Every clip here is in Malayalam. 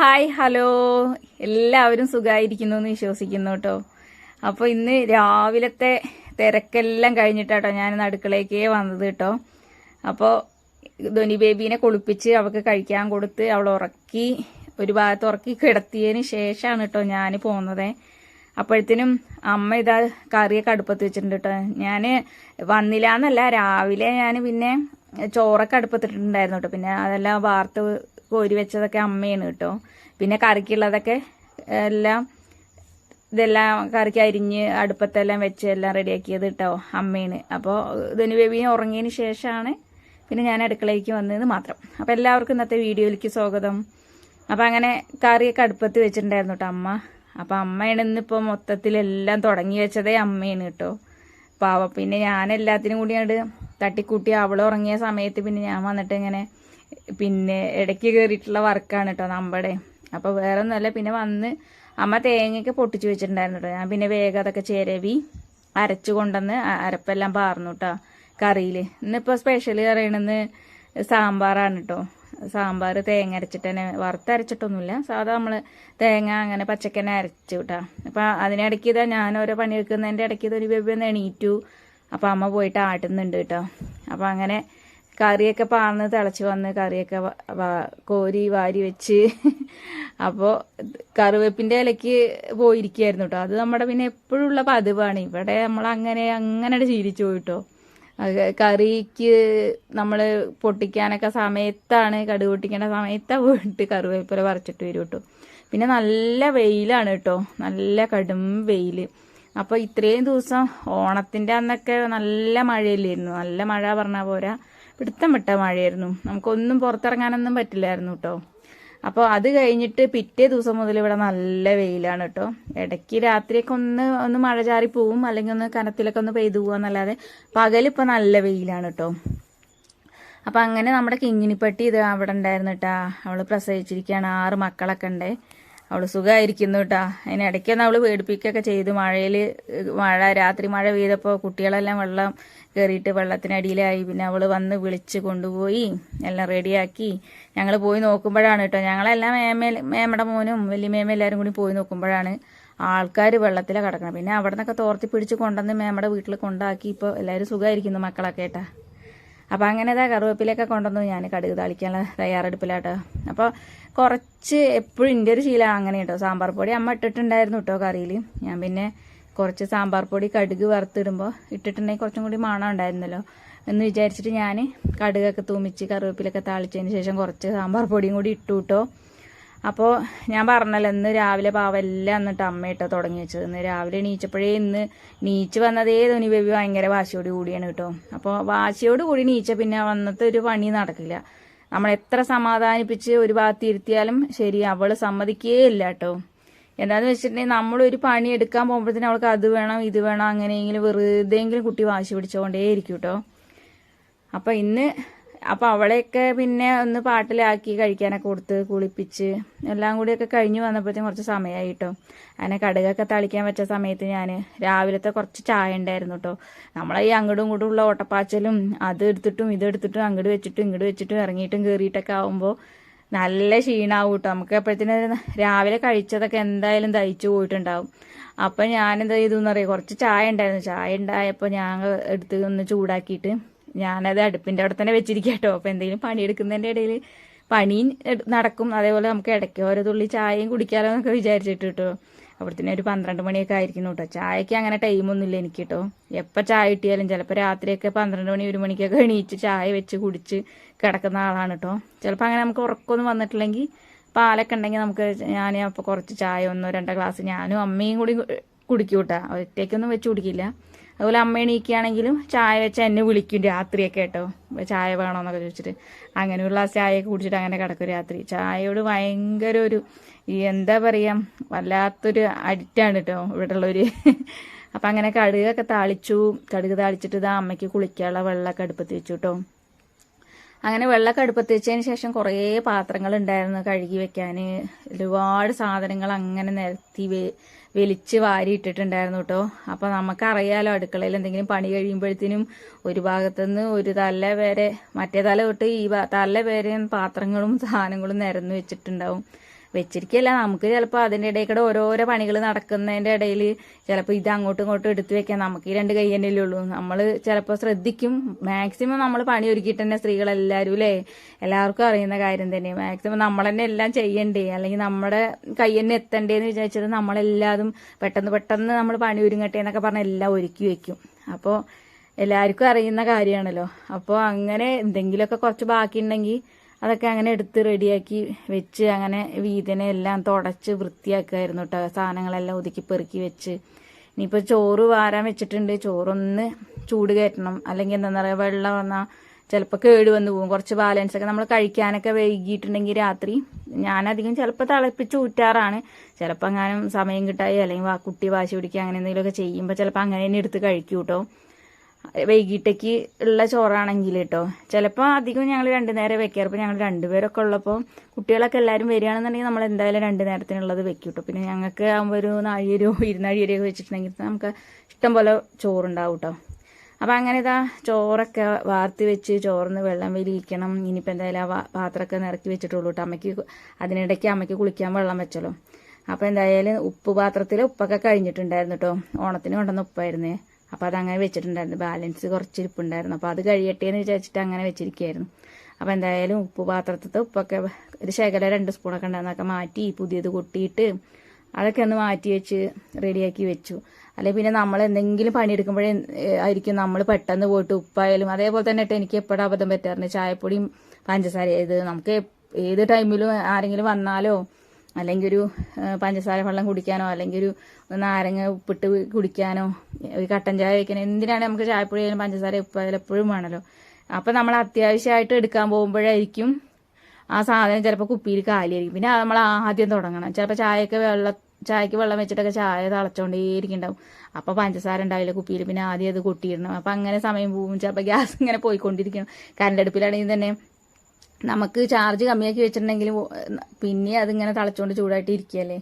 Hi hello. എല്ലാവരും സുഖമായിരിക്കുന്നു എന്ന് വിശ്വസിക്കുന്നു കേട്ടോ. അപ്പോൾ ഇന്ന് രാവിലത്തെ തിരക്കെല്ലാം കഴിഞ്ഞിട്ടാട്ടോ ഞാൻ അടുക്കളയ്ക്കേ വന്നത് കേട്ടോ. അപ്പോൾ ധോനി ബേബീനെ കുളിപ്പിച്ച് അവൾക്ക് കഴിക്കാൻ കൊടുത്ത് അവൾ ഉറക്കി ഒരു ഭാഗത്ത് ഉറക്കി കിടത്തിയതിന് ശേഷമാണ് കേട്ടോ ഞാൻ പോകുന്നത് അപ്പോഴത്തേനും അമ്മ ഇതാ കറിയൊക്കെ അടുപ്പത്ത് വെച്ചിട്ടുണ്ട് കേട്ടോ. ഞാൻ വന്നില്ല എന്നല്ല രാവിലെ ഞാൻ പിന്നെ ചോറൊക്കെ അടുപ്പത്തിട്ടുണ്ടായിരുന്നു കേട്ടോ. പിന്നെ അതെല്ലാം വാർത്ത് കോരി വെച്ചതൊക്കെ അമ്മയാണ് കേട്ടോ. പിന്നെ കറിക്കുള്ളതൊക്കെ എല്ലാം ഇതെല്ലാം കറിക്ക് അരിഞ്ഞ് അടുപ്പത്തെല്ലാം വെച്ച് എല്ലാം റെഡിയാക്കിയത് കേട്ടോ അമ്മയാണ്. അപ്പോൾ ധനു ബേബി ഉറങ്ങിയതിന് ശേഷമാണ് പിന്നെ ഞാൻ അടുക്കളയ്ക്ക് വന്നത് മാത്രം. അപ്പോൾ എല്ലാവർക്കും ഇന്നത്തെ വീഡിയോയിലേക്ക് സ്വാഗതം. അപ്പോൾ അങ്ങനെ കറിയൊക്കെ അടുപ്പത്ത് വെച്ചിട്ടുണ്ടായിരുന്നു കേട്ടോ അമ്മ. അപ്പോൾ അമ്മയാണ് ഇന്നിപ്പോൾ മൊത്തത്തിലെല്ലാം തുടങ്ങി വെച്ചതേ അമ്മയാണ് കേട്ടോ. പാവ. പിന്നെ ഞാൻ എല്ലാത്തിനും കൂടി അങ്ങോട്ട് തട്ടിക്കൂട്ടി അവൾ ഉറങ്ങിയ സമയത്ത് പിന്നെ ഞാൻ വന്നിട്ട് ഇങ്ങനെ പിന്നെ ഇടയ്ക്ക് കയറിയിട്ടുള്ള വർക്കാണ് കേട്ടോ നമ്മുടെ. അപ്പോൾ വേറെ ഒന്നുമല്ല പിന്നെ വന്ന് അമ്മ തേങ്ങയൊക്കെ പൊട്ടിച്ചു വെച്ചിട്ടുണ്ടായിരുന്നു ഞാൻ പിന്നെ വേഗം അതൊക്കെ ചിരവി അരച്ചു കൊണ്ടുവന്ന് അരപ്പെല്ലാം പാർന്നു കേട്ടോ കറിയിൽ ഇന്നിപ്പോൾ സ്പെഷ്യൽ പറയണെന്ന് സാമ്പാറാണ് കേട്ടോ സാമ്പാർ തേങ്ങ അരച്ചിട്ട് തന്നെ വറുത്തരച്ചിട്ടൊന്നുമില്ല സാധാ നമ്മൾ തേങ്ങ അങ്ങനെ പച്ചക്കന്നെ അരച്ചു കേട്ടോ അപ്പം അതിനിടയ്ക്ക് ഇതാ ഞാൻ ഓരോ പണി വെക്കുന്നതിന്റെ ഇടയ്ക്ക് ഇതൊരു ഒന്ന് എണീറ്റു. അപ്പം അമ്മ പോയിട്ട് ആട്ടുന്നുണ്ട് കേട്ടോ അപ്പം അങ്ങനെ കറിയൊക്കെ പാർന്ന് തിളച്ച് വന്ന് കറിയൊക്കെ കോരി വാരി വെച്ച്. അപ്പോൾ കറിവേപ്പിന്റെ ഇലയ്ക്ക് പോയിരിക്കുകയായിരുന്നു കേട്ടോ അത് നമ്മുടെ പിന്നെ എപ്പോഴുള്ള പതിവാണ്. ഇവിടെ നമ്മൾ അങ്ങനെ അങ്ങനെ ശീലിച്ചു പോയിട്ടോ. കറിക്ക് നമ്മൾ പൊട്ടിക്കാനൊക്കെ സമയത്താണ് കടുക് പൊട്ടിക്കേണ്ട സമയത്താണ് പോയിട്ട് കറിവേപ്പില പറിച്ചിട്ട് വരും കേട്ടോ പിന്നെ നല്ല വെയിലാണ് കേട്ടോ നല്ല കടും വെയിൽ അപ്പോൾ ഇത്രയും ദിവസം ഓണത്തിന്റെ അന്നൊക്കെ നല്ല മഴയില്ലായിരുന്നു നല്ല മഴ പറഞ്ഞാൽ പോരാ. പിടുത്തം വിട്ട മഴയായിരുന്നു. നമുക്കൊന്നും പുറത്തിറങ്ങാനൊന്നും പറ്റില്ലായിരുന്നു കേട്ടോ അപ്പോൾ അത് കഴിഞ്ഞിട്ട് പിറ്റേ ദിവസം മുതൽ ഇവിടെ നല്ല വെയിലാണ് കേട്ടോ ഇടയ്ക്ക് രാത്രിയൊക്കെ ഒന്ന് ഒന്ന് മഴ ചാറി പോവും. അല്ലെങ്കിൽ ഒന്ന് കനത്തിലൊക്കെ ഒന്ന് പെയ്തു പോവാന്നല്ലാതെ പകലിപ്പോൾ നല്ല വെയിലാണ് കേട്ടോ അപ്പം അങ്ങനെ നമ്മുടെ കിങ്ങിനിപ്പട്ടി ഇത് അവിടെ ഉണ്ടായിരുന്നു കേട്ടാ അവൾ പ്രസവിച്ചിരിക്കുകയാണ്. ആറ് മക്കളൊക്കെ ഉണ്ട്. അവൾ സുഖമായിരിക്കുന്നു കേട്ടാ അതിന് ഇടയ്ക്കൊന്ന് അവൾ പേടിപ്പിക്കുകയൊക്കെ ചെയ്തു. മഴയിൽ മഴ രാത്രി മഴ പെയ്തപ്പോൾ കുട്ടികളെല്ലാം വെള്ളം കയറിയിട്ട് വെള്ളത്തിനടിയിലായി. പിന്നെ അവൾ വന്ന് വിളിച്ച് കൊണ്ടുപോയി. എല്ലാം റെഡിയാക്കി. ഞങ്ങൾ പോയി നോക്കുമ്പോഴാണ് കേട്ടോ ഞങ്ങളെല്ലാം മേമ മേമയുടെ മോനും വലിയമേമ എല്ലാവരും കൂടി പോയി നോക്കുമ്പോഴാണ് ആൾക്കാർ വെള്ളത്തിലാണ് കിടക്കണം പിന്നെ അവിടെ നിന്നൊക്കെ തോർത്തി പിടിച്ച് കൊണ്ടുവന്ന് മേമയുടെ വീട്ടിൽ കൊണ്ടാക്കി. ഇപ്പോൾ എല്ലാവരും സുഖമായിരിക്കുന്നു മക്കളൊക്കെ കേട്ടാ അപ്പോൾ അങ്ങനെ ഇതാ കറിവേപ്പിലൊക്കെ കൊണ്ടുവന്നു ഞാൻ കടുക് താളിക്കാനുള്ള തയ്യാറെടുപ്പിലാട്ടോ. അപ്പോൾ കുറച്ച് എപ്പോഴും എന്റെ ഒരു ശീലമാണ് അങ്ങനെ കേട്ടോ സാമ്പാർ പൊടി അമ്മ ഇട്ടിട്ടുണ്ടായിരുന്നു കേട്ടോ കറിയിൽ ഞാൻ പിന്നെ കുറച്ച് സാമ്പാർ പൊടി കടുക് വറുത്തിടുമ്പോൾ ഇട്ടിട്ടുണ്ടെങ്കിൽ കുറച്ചും കൂടി മണം ഉണ്ടായിരുന്നല്ലോ എന്ന് വിചാരിച്ചിട്ട് ഞാൻ കടുകൊക്കെ തൂമിച്ച് കറിവേപ്പിലൊക്കെ താളിച്ചതിന് ശേഷം കുറച്ച് സാമ്പാർ പൊടിയും കൂടി ഇട്ടു കേട്ടോ അപ്പോൾ ഞാൻ പറഞ്ഞല്ലോ ഇന്ന് രാവിലെ പാവെല്ലാം എന്നിട്ട് അമ്മ ഇട്ടോ തുടങ്ങി വെച്ചത്. ഇന്ന് രാവിലെ എണീച്ചപ്പോഴേ ഇന്ന് നീച്ച് വന്നതേ ധോനി ബേബി ഭയങ്കര വാശിയോട് കൂടിയാണ് കേട്ടോ അപ്പോൾ വാശിയോട് കൂടി നീച്ച പിന്നെ വന്നത്തെ ഒരു പണി നടക്കില്ല. നമ്മൾ എത്ര സമാധാനിപ്പിച്ച് ഒരു ഭാഗത്ത് ഇരുത്തിയാലും ശരി അവൾ സമ്മതിക്കേ ഇല്ല കേട്ടോ എന്താന്ന് വെച്ചിട്ടുണ്ടെങ്കിൽ നമ്മളൊരു പണി എടുക്കാൻ പോകുമ്പോഴത്തേനും അവൾക്ക് അത് വേണം ഇത് വേണം അങ്ങനെയെങ്കിലും വെറുതെയെങ്കിലും കുട്ടി വാശി പിടിച്ചുകൊണ്ടേയിരിക്കും കേട്ടോ. അപ്പം ഇന്ന് അപ്പം അവളെയൊക്കെ പിന്നെ ഒന്ന് പാട്ടിലാക്കി കഴിക്കാനൊക്കെ കൊടുത്ത് കുളിപ്പിച്ച് എല്ലാം കൂടിയൊക്കെ കഴിഞ്ഞ് വന്നപ്പോഴത്തേക്കും കുറച്ച് സമയമായി കേട്ടോ. അങ്ങനെ കടുകൊക്കെ തളിക്കാൻ വെച്ച സമയത്ത് ഞാൻ രാവിലത്തെ കുറച്ച് ചായ ഉണ്ടായിരുന്നു കേട്ടോ. നമ്മളെ ഈ അങ്ങോട്ടും ഇങ്ങോട്ടും ഉള്ള ഓട്ടപ്പാച്ചലും അത് എടുത്തിട്ടും ഇതെടുത്തിട്ടും അങ്ങോട്ട് വെച്ചിട്ടും ഇങ്ങോട്ട് വെച്ചിട്ടും ഇറങ്ങിയിട്ടും കയറിയിട്ടൊക്കെ ആവുമ്പോൾ നല്ല ക്ഷീണാവും കേട്ടോ നമുക്ക് എപ്പോഴത്തേനും രാവിലെ കഴിച്ചതൊക്കെ എന്തായാലും ദഹിച്ചു പോയിട്ടുണ്ടാവും. അപ്പം ഞാനെന്താ ചെയ്തു എന്നറിയാം കുറച്ച് ചായ ഉണ്ടായിരുന്നു. ചായ ഉണ്ടായപ്പോൾ ഞാൻ എടുത്ത് ഒന്ന് ചൂടാക്കിയിട്ട് ഞാനത് അടുപ്പിന്റെ അവിടെ തന്നെ വെച്ചിരിക്കട്ടോ കേട്ടോ അപ്പോൾ എന്തെങ്കിലും പണിയെടുക്കുന്നതിന്റെ ഇടയിൽ പണിയും നടക്കും. അതേപോലെ നമുക്ക് ഇടയ്ക്ക് ഓരോ തുള്ളി ചായയും കുടിക്കാലോ എന്നൊക്കെ വിചാരിച്ചിട്ട് കേട്ടോ അവിടത്തേന് ഒരു പന്ത്രണ്ട് മണിയൊക്കെ ആയിരിക്കുന്നു കേട്ടോ ചായക്ക് അങ്ങനെ ടൈമൊന്നുമില്ല എനിക്ക് കേട്ടോ എപ്പോൾ ചായ കിട്ടിയാലും ചിലപ്പോൾ രാത്രിയൊക്കെ പന്ത്രണ്ട് മണി ഒരു മണിക്കൊക്കെ എണീച്ച് ചായ വെച്ച് കുടിച്ച് കിടക്കുന്ന ആളാണ് കേട്ടോ ചിലപ്പോൾ അങ്ങനെ നമുക്ക് ഉറക്കമൊന്നും വന്നിട്ടില്ലെങ്കിൽ പാലൊക്കെ ഉണ്ടെങ്കിൽ നമുക്ക് ഞാൻ അപ്പോൾ കുറച്ച് ചായ ഒന്നോ രണ്ടോ ഗ്ലാസ് ഞാനും അമ്മയും കൂടി കുടിക്കൂട്ടാ. കേട്ടോ ഒറ്റയ്ക്കൊന്നും വെച്ച് കുടിക്കില്ല. അതുപോലെ അമ്മ എണീക്കുകയാണെങ്കിലും ചായ വെച്ച എന്നെ വിളിക്കും രാത്രിയൊക്കെ കേട്ടോ. ചായ വേണമെന്നൊക്കെ ചോദിച്ചിട്ട്. അങ്ങനെയുള്ള ചായയൊക്കെ കുടിച്ചിട്ട് അങ്ങനെ കിടക്കും രാത്രി. ചായയോട് ഭയങ്കര ഒരു എന്താ പറയുക വല്ലാത്തൊരു അഡിക്റ്റാണ് കേട്ടോ ഇവിടെ ഉള്ളൊരു അപ്പം അങ്ങനെ കടുകൊക്കെ താളിച്ചു. കടുക് താളിച്ചിട്ട് ഇതാ അമ്മയ്ക്ക് കുളിക്കാനുള്ള വെള്ളമൊക്കെ അടുപ്പത്ത് വെച്ചു കേട്ടോ. അങ്ങനെ വെള്ളമൊക്കെ അടുപ്പത്ത് വെച്ചതിന് ശേഷം കുറേ പാത്രങ്ങൾ ഉണ്ടായിരുന്നു കഴുകി വെക്കാൻ. ഒരുപാട് സാധനങ്ങൾ അങ്ങനെ നിരത്തി വലിച്ച് വാരി ഇട്ടിട്ടുണ്ടായിരുന്നു കേട്ടോ. അപ്പോൾ നമുക്കറിയാലോ അടുക്കളയിൽ എന്തെങ്കിലും പണി കഴിയുമ്പോഴത്തേനും ഒരു ഭാഗത്തുനിന്ന് ഒരു തല വരെ മറ്റേ തല തൊട്ട് ഈ തല്ല തല വരെ പാത്രങ്ങളും സാധനങ്ങളും നിരന്ന് വെച്ചിട്ടുണ്ടാവും. വെച്ചിരിക്കല്ല. നമുക്ക് ചിലപ്പോൾ അതിന്റെ ഇടയിൽ കൂടെ ഓരോരോ പണികൾ നടക്കുന്നതിന്റെ ഇടയിൽ ചിലപ്പോൾ ഇത് അങ്ങോട്ടും ഇങ്ങോട്ടും എടുത്തു വെക്കാം നമുക്ക് ഈ രണ്ട് കൈ ഉള്ളൂ. നമ്മൾ ചിലപ്പോൾ ശ്രദ്ധിക്കും. മാക്സിമം നമ്മൾ പണി ഒരുക്കിയിട്ട് തന്നെ സ്ത്രീകളെല്ലാവരും അല്ലേ? എല്ലാവർക്കും അറിയുന്ന കാര്യം തന്നെ. മാക്സിമം നമ്മൾ തന്നെ എല്ലാം ചെയ്യണ്ടേ? അല്ലെങ്കിൽ നമ്മുടെ കൈ തന്നെ എത്തണ്ടേന്ന് വിചാരിച്ചത് നമ്മളെല്ലാതും പെട്ടെന്ന് പെട്ടെന്ന് നമ്മൾ പണി ഒരുങ്ങട്ടെ എന്നൊക്കെ പറഞ്ഞ് എല്ലാം ഒരുക്കി വെക്കും. അപ്പോൾ എല്ലാവർക്കും അറിയുന്ന കാര്യമാണല്ലോ. അപ്പോൾ അങ്ങനെ എന്തെങ്കിലുമൊക്കെ കുറച്ച് ബാക്കിയുണ്ടെങ്കിൽ അതൊക്കെ അങ്ങനെ എടുത്ത് റെഡിയാക്കി വെച്ച് അങ്ങനെ വീതിനെ എല്ലാം തുടച്ച് വൃത്തിയാക്കുമായിരുന്നു കേട്ടോ സാധനങ്ങളെല്ലാം ഒതുക്കി പെറുക്കി വെച്ച്. ഇനിയിപ്പോൾ ചോറ് വാരാൻ വെച്ചിട്ടുണ്ട്. ചോറൊന്ന് ചൂട് കയറ്റണം. അല്ലെങ്കിൽ എന്താണെന്ന് പറയുക വെള്ളം വന്നാൽ ചിലപ്പോൾ കേട് വന്ന് പോകും. കുറച്ച് ബാലൻസ് ഒക്കെ നമ്മൾ കഴിക്കാനൊക്കെ വൈകിട്ടുണ്ടെങ്കിൽ രാത്രി ഞാനധികം ചിലപ്പോൾ തിളപ്പിച്ച് ഊറ്റാറാണ്. ചിലപ്പോൾ അങ്ങനെ സമയം കിട്ടായി അല്ലെങ്കിൽ കുട്ടി വാശി പിടിക്കുക അങ്ങനെ എന്തെങ്കിലുമൊക്കെ ചെയ്യുമ്പോൾ ചിലപ്പോൾ അങ്ങനെ തന്നെ എടുത്ത് കഴിക്കൂട്ടോ കേട്ടോ വൈകിട്ടേക്ക് ഉള്ള ചോറാണെങ്കിൽ കേട്ടോ ചിലപ്പോൾ അധികം ഞങ്ങൾ രണ്ടു നേരം വെക്കാറ്. ഇപ്പോൾ ഞങ്ങൾ രണ്ടുപേരൊക്കെ ഉള്ളപ്പോൾ കുട്ടികളൊക്കെ എല്ലാവരും വരികയാണെന്നുണ്ടെങ്കിൽ നമ്മൾ എന്തായാലും രണ്ട് നേരത്തിനുള്ളത് വെക്കും കേട്ടോ പിന്നെ ഞങ്ങൾക്ക് ആകുമ്പോൾ ഒരു നാഴിയരോ ഇരുന്നാഴിയരോ വെച്ചിട്ടുണ്ടെങ്കിൽ നമുക്ക് ഇഷ്ടം പോലെ ചോറുണ്ടാവും കേട്ടോ അപ്പം അങ്ങനെ ഇതാ ചോറൊക്കെ വാർത്തി വെച്ച് ചോറിന് വെള്ളം വലിയിക്കണം. ഇനിയിപ്പോൾ എന്തായാലും ആ പാത്രമൊക്കെ നിറക്കി വെച്ചിട്ടുള്ളൂ കേട്ടോ അമ്മയ്ക്ക് അതിനിടയ്ക്ക് അമ്മയ്ക്ക് കുളിക്കാൻ വെള്ളം വെച്ചല്ലോ. അപ്പോൾ എന്തായാലും ഉപ്പ് പാത്രത്തിൽ ഉപ്പൊക്കെ കഴിഞ്ഞിട്ടുണ്ടായിരുന്നു കേട്ടോ ഓണത്തിന് കൊണ്ടുവന്ന ഉപ്പായിരുന്നേ. അപ്പോൾ അതങ്ങനെ വെച്ചിട്ടുണ്ടായിരുന്നു. ബാലൻസ് കുറച്ച് ഇരിപ്പുണ്ടായിരുന്നു അപ്പോൾ അത് കഴിയട്ടെ എന്ന് വിചാരിച്ചിട്ട് അങ്ങനെ വെച്ചിരിക്കുകയായിരുന്നു അപ്പോൾ എന്തായാലും ഉപ്പ് പാത്രത്തിൽ ഉപ്പൊക്കെ ഒരു ശകല രണ്ട് സ്പൂണൊക്കെ ഉണ്ടായിരുന്നൊക്കെ മാറ്റി പുതിയത് കൊട്ടിയിട്ട് അതൊക്കെ ഒന്ന് മാറ്റി വെച്ച് റെഡിയാക്കി വെച്ചു. അല്ലെങ്കിൽ പിന്നെ നമ്മൾ എന്തെങ്കിലും പണിയെടുക്കുമ്പോഴേ ആയിരിക്കും നമ്മൾ പെട്ടെന്ന് പോയിട്ട് ഉപ്പായാലും അതേപോലെ തന്നെ ഇട്ട് എനിക്ക് എപ്പോഴും അബദ്ധം പറ്റാറുണ്ട് ചായപ്പൊടിയും പഞ്ചസാര ഇത് നമുക്ക് ഏത് ടൈമിലും ആരെങ്കിലും വന്നാലോ അല്ലെങ്കിൽ ഒരു പഞ്ചസാര വെള്ളം കുടിക്കാനോ അല്ലെങ്കിൽ ഒരു നാരങ്ങ ഉപ്പിട്ട് കുടിക്കാനോ ഒരു കട്ടൻ ചായ വയ്ക്കാനോ എന്തിനാണ് നമുക്ക് ചായപ്പൊടി ആയാലും പഞ്ചസാര ഉപ്പായാലും എപ്പോഴും വേണമല്ലോ അപ്പം നമ്മൾ അത്യാവശ്യമായിട്ട് എടുക്കാൻ പോകുമ്പോഴായിരിക്കും ആ സാധനം ചിലപ്പോൾ കുപ്പിയിൽ കാലിയായിരിക്കും. പിന്നെ നമ്മൾ ആദ്യം തുടങ്ങണം. ചിലപ്പോൾ ചായക്ക് വെള്ളം ചായക്ക് വെള്ളം വെച്ചിട്ടൊക്കെ ചായ തിളച്ചോണ്ടേയിരിക്കുന്നുണ്ടാവും. അപ്പോൾ പഞ്ചസാര ഉണ്ടാവില്ല കുപ്പിയിൽ പിന്നെ ആദ്യം അത് കൊട്ടിയിടണം. അപ്പം അങ്ങനെ സമയം പോകും. ചിലപ്പോൾ ഗ്യാസ് ഇങ്ങനെ പോയിക്കൊണ്ടിരിക്കണം. കരണ്ടടുപ്പിലാണെങ്കിൽ തന്നെ നമുക്ക് ചാർജ് കമ്മിയാക്കി വെച്ചിട്ടുണ്ടെങ്കിൽ പിന്നെ അതിങ്ങനെ തളച്ചുകൊണ്ട് ചൂടായിട്ട് ഇരിക്കുകയല്ലേ?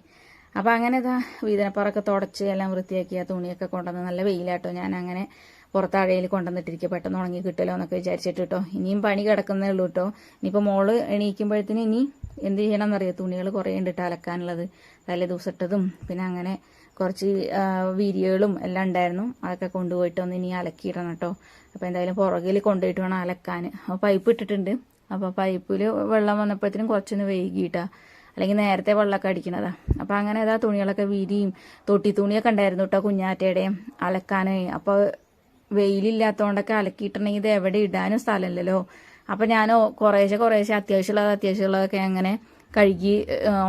അപ്പോൾ അങ്ങനെ ഇതാ വീതനപ്പുറമൊക്കെ തുടച്ച് എല്ലാം വൃത്തിയാക്കി ആ തുണിയൊക്കെ കൊണ്ടുവന്ന് നല്ല വെയിലാട്ടോ. ഞാൻ അങ്ങനെ പുറത്താഴയിൽ കൊണ്ടുവന്നിട്ടിരിക്കുക പെട്ടെന്ന് ഉണങ്ങി കിട്ടലോ എന്നൊക്കെ വിചാരിച്ചിട്ട് കേട്ടോ ഇനിയും പണി കിടക്കുന്നേ ഉള്ളൂ കേട്ടോ ഇനിയിപ്പോൾ മോൾ എണീക്കുമ്പോഴത്തേന് ഇനി എന്ത് ചെയ്യണം എന്നറിയോ തുണികൾ കുറേ ഉണ്ട് ഇട്ട് അലക്കാനുള്ളത്. തലേ ദിവസട്ടതും പിന്നെ അങ്ങനെ കുറച്ച് വീഡിയോകളും എല്ലാം ഉണ്ടായിരുന്നു. അതൊക്കെ കൊണ്ടുപോയിട്ട് ഒന്ന് ഇനി അലക്കിയിടണം കേട്ടോ അപ്പോൾ എന്തായാലും പുറകിൽ കൊണ്ടുപോയിട്ട് വേണം അലക്കാൻ. അപ്പോൾ പൈപ്പ് ഇട്ടിട്ടുണ്ട്. അപ്പോൾ പൈപ്പിൽ വെള്ളം വന്നപ്പോഴത്തേനും കുറച്ചൊന്ന് വൈകിട്ടാ അല്ലെങ്കിൽ നേരത്തെ വെള്ളമൊക്കെ അടിക്കണതാ അപ്പൊ അങ്ങനെ ഏതാ തുണികളൊക്കെ വിരിയും തൊട്ടി തുണിയൊക്കെ ഉണ്ടായിരുന്നു കേട്ടോ കുഞ്ഞാറ്റയുടെയും അലക്കാനേ. അപ്പോൾ വെയിലില്ലാത്തതുകൊണ്ടൊക്കെ അലക്കിയിട്ടുണ്ടെങ്കിൽ ഇത് എവിടെ ഇടാനും സ്ഥലമില്ലല്ലോ. അപ്പൊ ഞാൻ കുറേശ്ശെ കുറേശ്ശെ അത്യാവശ്യമുള്ളത് അത്യാവശ്യമുള്ളതൊക്കെ അങ്ങനെ കഴുകി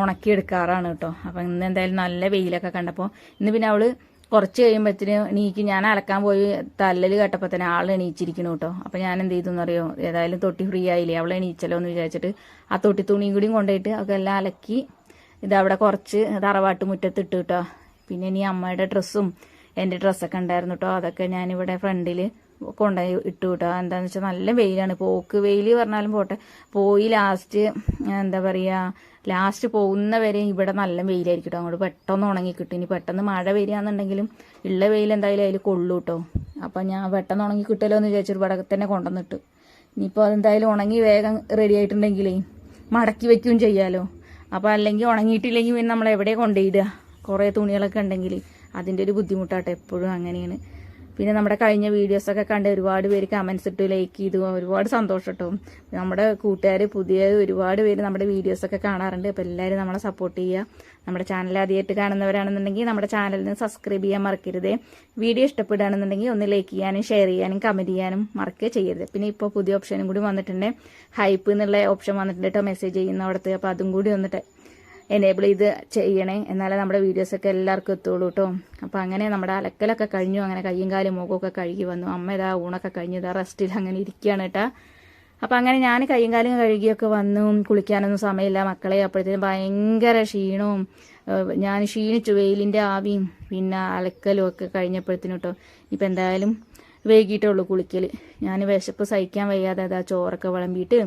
ഉണക്കിയെടുക്കാറാണ് കേട്ടോ അപ്പം ഇന്ന് എന്തായാലും നല്ല വെയിലൊക്കെ കണ്ടപ്പോൾ ഇന്ന് പിന്നെ അവൾ കുറച്ച് കഴിയുമ്പോഴത്തേനും എണീക്ക് ഞാൻ അലക്കാൻ പോയി തല്ലല് കേട്ടപ്പോൾ തന്നെ ആൾ എണീച്ചിരിക്കണു കേട്ടോ അപ്പം ഞാൻ എന്ത് ചെയ്തു എന്നറിയോ? ഏതായാലും തൊട്ടി ഫ്രീ ആയില്ലേ? അവളെ എണീച്ചല്ലോ എന്ന് വിചാരിച്ചിട്ട് ആ തൊട്ടി തുണിയും കൂടിയും കൊണ്ടുപോയിട്ട് ഒക്കെ എല്ലാം അലക്കി ഇതവിടെ കുറച്ച് തറവാട്ട് മുറ്റത്ത് ഇട്ടു കേട്ടോ പിന്നെ ഇനി അമ്മയുടെ ഡ്രസ്സും എന്റെ ഡ്രസ്സൊക്കെ ഉണ്ടായിരുന്നു കേട്ടോ അതൊക്കെ ഞാനിവിടെ ഫ്രണ്ടിൽ കൊണ്ടുപോയി ഇട്ടു കേട്ടോ എന്താണെന്ന് വെച്ചാൽ നല്ല വെയിലാണ്. പോക്ക് വെയിൽ പറഞ്ഞാലും പോട്ടെ. പോയി ലാസ്റ്റ് എന്താ പറയുക ലാസ്റ്റ് പോകുന്ന വരെ ഇവിടെ നല്ല വെയിലായിരിക്കും കേട്ടോ അങ്ങോട്ട് പെട്ടെന്ന് ഉണങ്ങി കിട്ടും. ഇനി പെട്ടെന്ന് മഴ വരികയാണെന്നുണ്ടെങ്കിലും ഉള്ള വെയിൽ എന്തായാലും അതിൽ കൊള്ളു കേട്ടോ അപ്പം ഞാൻ പെട്ടെന്ന് ഉണങ്ങി കിട്ടുമല്ലോ എന്ന് ഒരു ഇവിടെ തന്നെ കൊണ്ടുവന്നിട്ട്. ഇനിയിപ്പോൾ അതെന്തായാലും ഉണങ്ങി വേഗം റെഡി ആയിട്ടുണ്ടെങ്കിലേ മടക്കി വെക്കുകയും ചെയ്യാലോ. അപ്പോൾ അല്ലെങ്കിൽ ഉണങ്ങിയിട്ടില്ലെങ്കിൽ പിന്നെ നമ്മൾ എവിടെ കൊണ്ടുപോയിടുക? കുറേ തുണികളൊക്കെ ഉണ്ടെങ്കിൽ അതിന്റെ ഒരു ബുദ്ധിമുട്ടാട്ടോ എപ്പോഴും അങ്ങനെയാണ്. പിന്നെ നമ്മുടെ കഴിഞ്ഞ വീഡിയോസൊക്കെ കണ്ട് ഒരുപാട് പേര് കമൻസ് ഇട്ട് ലൈക്ക് ചെയ്തു ഒരുപാട് സന്തോഷം കേട്ടോ നമ്മുടെ കൂട്ടുകാർ പുതിയ ഒരുപാട് പേര് നമ്മുടെ വീഡിയോസൊക്കെ കാണാറുണ്ട്. അപ്പോൾ എല്ലാവരും നമ്മളെ സപ്പോർട്ട് ചെയ്യുക. നമ്മുടെ ചാനൽ ആദ്യമായിട്ട് കാണുന്നവരാണെന്നുണ്ടെങ്കിൽ നമ്മുടെ ചാനലിന് സബ്സ്ക്രൈബ് ചെയ്യാൻ മറക്കരുത്. വീഡിയോ ഇഷ്ടപ്പെടുകയാണെന്നുണ്ടെങ്കിൽ ഒന്ന് ലൈക്ക് ചെയ്യാനും ഷെയർ ചെയ്യാനും കമന്റ് ചെയ്യാനും മറക്കുക ചെയ്യരുത്. പിന്നെ ഇപ്പോൾ പുതിയ ഓപ്ഷനും കൂടി വന്നിട്ടുണ്ട്. ഹൈപ്പ് എന്നുള്ള ഓപ്ഷൻ വന്നിട്ടുണ്ട് കേട്ടോ മെസ്സേജ് ചെയ്യുന്ന ചെയ്യുന്നവിടത്ത്. അപ്പോൾ അതും കൂടി വന്നിട്ട് എനേബിൾ ചെയ്ത് ചെയ്യണേ. എന്നാലേ നമ്മുടെ വീഡിയോസൊക്കെ എല്ലാവർക്കും എത്തുള്ളൂ കേട്ടോ അപ്പോൾ അങ്ങനെ നമ്മുടെ അലക്കലൊക്കെ കഴിഞ്ഞു. അങ്ങനെ കയ്യും കാലും മുഖമൊക്കെ കഴുകി വന്നു. അമ്മ ഇതാ ഊണൊക്കെ കഴിഞ്ഞു ഇതാ റെസ്റ്റിൽ അങ്ങനെ ഇരിക്കുകയാണ് കേട്ടോ അപ്പം അങ്ങനെ ഞാൻ കയ്യും കാലും കഴുകിയൊക്കെ വന്നു. കുളിക്കാനൊന്നും സമയമില്ല. മക്കളെ അപ്പോഴത്തേനും ഭയങ്കര ക്ഷീണവും ഞാൻ ക്ഷീണിച്ചു. വെയിലിന്റെ ആവിയും പിന്നെ അലക്കലും ഒക്കെ കഴിഞ്ഞപ്പോഴത്തേനും കേട്ടോ ഇപ്പം എന്തായാലും വൈകിട്ടുള്ളൂ കുളിക്കൽ ഞാൻ വിശപ്പ് സഹിക്കാൻ വയ്യാതെ അതാ ചോറൊക്കെ വിളമ്പിയിട്ട്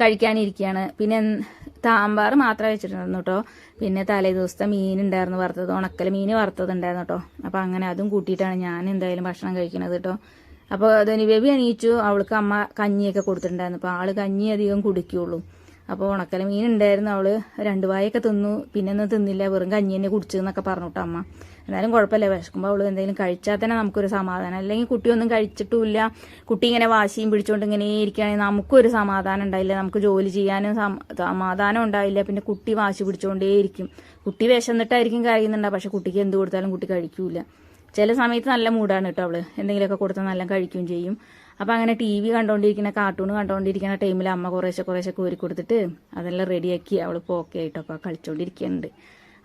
കഴിക്കാനിരിക്കുകയാണ് പിന്നെ സാമ്പാർ മാത്രമേ വെച്ചിട്ടുണ്ടായിരുന്നു കേട്ടോ പിന്നെ തലേ ദിവസത്തെ മീൻ ഉണ്ടായിരുന്നു വറുത്തത്. ഉണക്കൽ മീൻ വറുത്തത് ഉണ്ടായിരുന്നു കേട്ടോ അപ്പോൾ അങ്ങനെ അതും കൂട്ടിയിട്ടാണ് ഞാൻ എന്തായാലും ഭക്ഷണം കഴിക്കുന്നത് കേട്ടോ അപ്പോൾ ധനി ബേബി എണീച്ചു. അവൾക്ക് അമ്മ കഞ്ഞിയൊക്കെ കൊടുത്തിട്ടുണ്ടായിരുന്നു. അപ്പോൾ ആൾ കഞ്ഞി അധികം കുടിക്കുള്ളൂ. അപ്പോൾ ഉണക്കല മീൻ ഉണ്ടായിരുന്നു അവൾ രണ്ടു വായൊക്കെ തിന്നു. പിന്നെ ഒന്നും തിന്നില്ല. വെറും കഞ്ഞി തന്നെ കുടിച്ചു എന്നൊക്കെ പറഞ്ഞിട്ട് അമ്മ. എന്നാലും കുഴപ്പമില്ല. വിശക്കുമ്പോൾ അവൾ എന്തെങ്കിലും കഴിച്ചാൽ തന്നെ നമുക്കൊരു സമാധാനം. അല്ലെങ്കിൽ കുട്ടിയൊന്നും കഴിച്ചിട്ടുമില്ല. കുട്ടി ഇങ്ങനെ വാശിയും പിടിച്ചുകൊണ്ട് ഇങ്ങനെ ഇരിക്കുകയാണെങ്കിൽ നമുക്കൊരു സമാധാനം ഉണ്ടായില്ല. നമുക്ക് ജോലി ചെയ്യാനും സമ- സമാധാനം ഉണ്ടായില്ല. പിന്നെ കുട്ടി വാശി പിടിച്ചുകൊണ്ടേയിരിക്കും കുട്ടി വിശന്നിട്ടായിരിക്കും കഴിയുന്നുണ്ടാവും പക്ഷെ കുട്ടിക്ക് എന്ത് കൊടുത്താലും കുട്ടി കഴിക്കൂല. ചില സമയത്ത് നല്ല മൂടാണ് കേട്ടോ അവൾ. എന്തെങ്കിലുമൊക്കെ കൊടുത്താൽ നല്ല കഴിക്കുകയും ചെയ്യും. അപ്പം അങ്ങനെ ടി വി കണ്ടുകൊണ്ടിരിക്കുന്ന കാർട്ടൂൺ കണ്ടുകൊണ്ടിരിക്കുന്ന ടൈമിൽ അമ്മ കുറേശ്ശെ കുറേശ്ശെ കോരി കൊടുത്തിട്ട് അതെല്ലാം റെഡിയാക്കി അവൾ ഇപ്പോൾ ഓക്കെ ആയിട്ടോ അപ്പോൾ കളിച്ചുകൊണ്ടിരിക്കുന്നുണ്ട്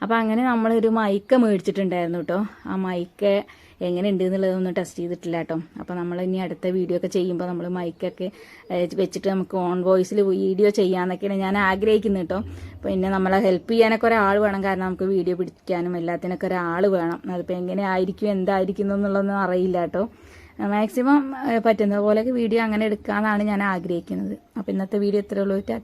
അപ്പം അങ്ങനെ നമ്മളൊരു മൈക്ക മേടിച്ചിട്ടുണ്ടായിരുന്നു കേട്ടോ ആ മൈക്ക എങ്ങനെ ഉണ്ട് എന്നുള്ളതൊന്നും ടെസ്റ്റ് ചെയ്തിട്ടില്ല കേട്ടോ അപ്പോൾ നമ്മൾ ഇനി അടുത്ത വീഡിയോ ഒക്കെ ചെയ്യുമ്പോൾ നമ്മൾ മൈക്കൊക്കെ വെച്ചിട്ട് നമുക്ക് ഓൺ വോയിസിൽ വീഡിയോ ചെയ്യാമെന്നൊക്കെയാണ് ഞാൻ ആഗ്രഹിക്കുന്നത് കേട്ടോ പിന്നെ നമ്മളെ ഹെൽപ്പ് ചെയ്യാനൊക്കെ ഒരാൾ വേണം. കാരണം നമുക്ക് വീഡിയോ പിടിക്കാനും എല്ലാത്തിനൊക്കെ ഒരാൾ വേണം. അതിപ്പോൾ എങ്ങനെ ആയിരിക്കും എന്തായിരിക്കും എന്നുള്ളതൊന്നും അറിയില്ല കേട്ടോ മാക്സിമം പറ്റുന്ന പോലെയൊക്കെ വീഡിയോ അങ്ങനെ എടുക്കാമെന്നാണ് ഞാൻ ആഗ്രഹിക്കുന്നത്. അപ്പോൾ ഇന്നത്തെ വീഡിയോ ഇത്രയേ ഉള്ളൂ. ടാറ്റ.